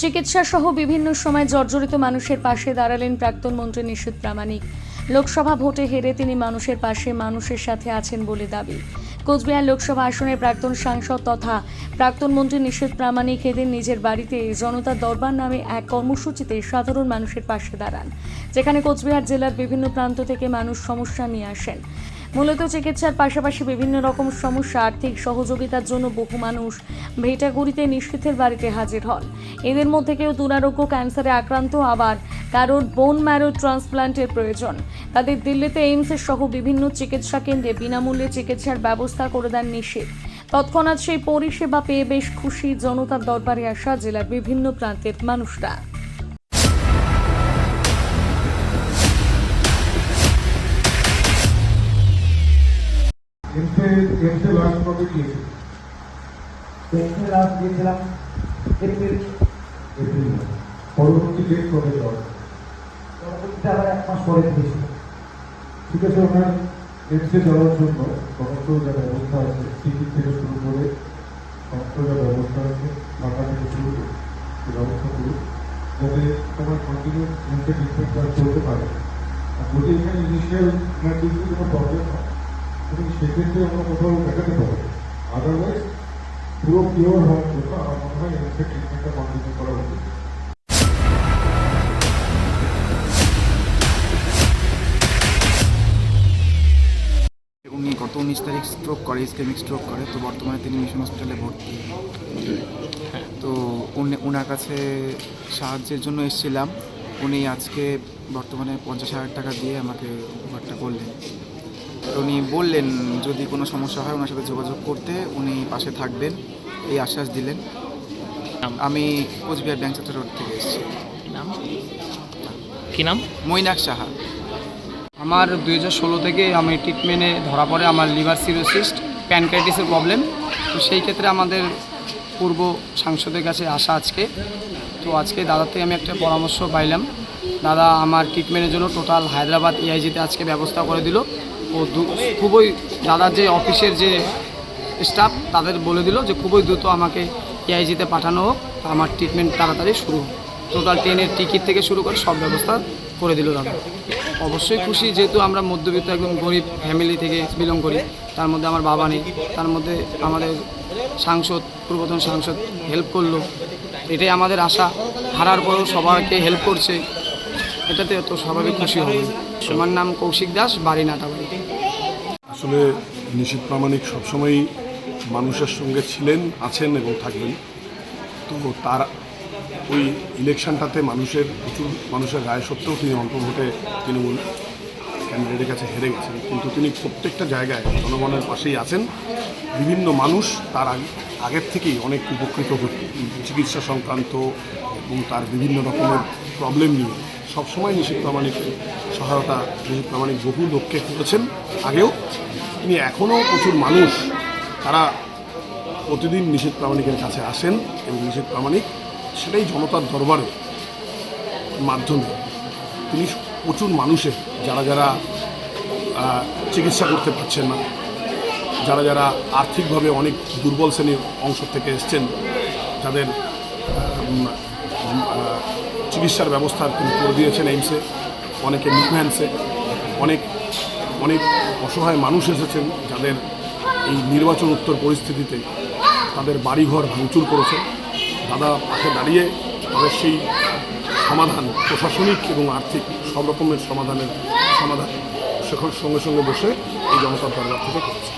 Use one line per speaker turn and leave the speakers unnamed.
চিকিৎসা সহ বিভিন্ন সময় জর্জরিত মানুষের পাশে দাঁড়ালেন প্রাক্তন মন্ত্রী নিশীথ প্রামাণিক। লোকসভা ভোটে হেরে তিনি মানুষের পাশে মানুষের সাথে আছেন বলে দাবি। কোচবিহার লোকসভা আসনের প্রাক্তন সাংসদ তথা প্রাক্তন মন্ত্রী নিশীথ প্রামাণিক এদিন নিজের বাড়িতে জনতা দরবার নামে এক কর্মসূচিতে সাধারণ মানুষের পাশে দাঁড়ান, যেখানে কোচবিহার জেলার বিভিন্ন প্রান্ত থেকে মানুষ সমস্যা নিয়ে আসেন। মূলত চিকিৎসার পাশাপাশি বিভিন্ন রকম সমস্যা, আর্থিক সহযোগিতার জন্য বহু মানুষ ভেটাগুড়িতে নিশ্চিতের বাড়িতে হাজির হন। এদের মধ্যে কেউ দুরারোগ্য ক্যান্সারে আক্রান্ত আবার কারোর বোন ম্যারো ট্রান্সপ্লান্টের প্রয়োজন। তাদের দিল্লিতে এইমসের সহ বিভিন্ন চিকিৎসা কেন্দ্রে বিনামূল্যে চিকিৎসার ব্যবস্থা করে দেন নিশ্চিত তৎক্ষণাৎ সেই পরিষেবা পেয়ে বেশ খুশি জনতার দরবারে আসা জেলার বিভিন্ন প্রান্তের মানুষরা।
এমসে লাস্ট কবে গিয়েছে
টেন্থে লাস্ট গিয়েছিলাম এপ্রিল।
এপ্রিল পরবর্তী ডেট কবে যাওয়া
পরবর্তীতে আবার এক মাস পরে গিয়েছি
ঠিক আছে ওনার এমসে যাওয়ার জন্য সমস্ত যা ব্যবস্থা আছে টিকিট থেকে শুরু করে সমস্ত যা ব্যবস্থা আছে টাকা থেকে শুরু করে ব্যবস্থা করুন। যাতে তোমার কন্টিনিউ এমসে তার চলতে পারে। আর যদি এখানে ইনিশিয়াল যদি কোনো প্রবলেম হয় তুমি সেক্ষেত্রে আমরা কোথাও দেখাতে পারো আদারওয়াইজ পুরো পিওর হওয়ার জন্য আমার মনে হয় ট্রিটমেন্টটা কন্টিনিউ করা উচিত
উনি গত উনিশ তারিখ স্ট্রোক করে ইসকেমিক স্ট্রোক করে, তো বর্তমানে তিনি মিশন হসপিটালে ভর্তি। তো ওনার কাছে সাহায্যের জন্য এসেছিলাম। উনি আজকে বর্তমানে পঞ্চাশ হাজার টাকা দিয়ে আমাকে উপহারটা করলেন। তো উনি বললেন যদি কোনো সমস্যা হয় ওনার সাথে যোগাযোগ করতে উনি পাশে থাকবেন। এই আশ্বাস দিলেন। আমি কোচবিহার ব্যাংক রোড থেকে এসেছি।
নাম? কি নাম?
মৈনাক সাহা।
আমার দুই হাজার ষোলো থেকে আমি ট্রিটমেন্টে ধরা পড়ে আমার লিভার সিরোসিস্ট প্যানক্রাইটিসের প্রবলেম তো সেই ক্ষেত্রে আমাদের পূর্ব সাংসদের কাছে আসা আজকে। তো আজকে দাদার থেকে আমি একটা পরামর্শ পাইলাম। দাদা আমার ট্রিটমেন্টের জন্য টোটাল হায়দ্রাবাদ এআইজিতে আজকে ব্যবস্থা করে দিল। ও খুবই দাদার যে অফিসের যে স্টাফ তাদের বলে দিল যে খুবই দ্রুত আমাকে এআইজিতে পাঠানো হোক, আমার ট্রিটমেন্ট তাড়াতাড়ি শুরু হোক। টোটাল ট্রেনের টিকিট থেকে শুরু করে সব ব্যবস্থা করে দিল দাদা। অবশ্যই খুশি যেহেতু আমরা মধ্যবিত্ত একদম গরিব ফ্যামিলি থেকে বিলং করি, তার মধ্যে আমার বাবা নেই, তার মধ্যে আমাদের সাংসদ পূর্বতন সাংসদ হেল্প করল। এটাই আমাদের আশা। হারার পরেও সবাইকে হেল্প করছে। এটাতে তো স্বাভাবিক খুশি হবে। আমার নাম কৌশিক দাস, বাড়ি নাটাবাড়ি।
আসলে নিশীথ প্রামাণিক সবসময়ই মানুষের সঙ্গে ছিলেন, আছেন এবং থাকবেন। তো তার ওই ইলেকশনটাতে মানুষের প্রচুর মানুষের রায় সত্ত্বেও তিনি অল্প ভোটে তৃণমূল ক্যান্ডিডেটের কাছে হেরে গেছেন। কিন্তু তিনি প্রত্যেকটা জায়গায় জনগণের পাশেই আছেন। বিভিন্ন মানুষ তার আগে, আগের থেকেই অনেক উপকৃত হচ্ছে। চিকিৎসা সংক্রান্ত এবং তার বিভিন্ন রকমের প্রবলেম নিয়ে। সবসময় নিশীথ প্রামাণিকের সহায়তা নিশীথ প্রামাণিক বহু লোককে করেছেন। আগেও তিনি এখনও প্রচুর মানুষ তারা প্রতিদিন নিষেধ প্রামাণিকের কাছে আসেন এবং নিষেধ প্রামাণিক সেটাই জনতার দরবারে মাধ্যমে। তিনি প্রচুর মানুষের যারা যারা চিকিৎসা করতে পারছেন না যারা যারা আর্থিকভাবে অনেক দুর্বল শ্রেণির অংশ থেকে এসছেন আহ, চিকিৎসার ব্যবস্থা করে দিয়েছেন এইমসে। অনেকে নিকম্যান্সে অনেক অনেক অসহায় মানুষ এসেছেন যাদের এই নির্বাচন উত্তর পরিস্থিতিতে তাদের বাড়িঘর ভাঙচুর করেছে। দাদা পাশে দাঁড়িয়ে তাদের সেই সমাধান, প্রশাসনিক এবং আর্থিক সব রকমের সমাধানের সমাধান সেখানে সঙ্গে সঙ্গে বসে এই জনতার দরবার থেকে করেছে।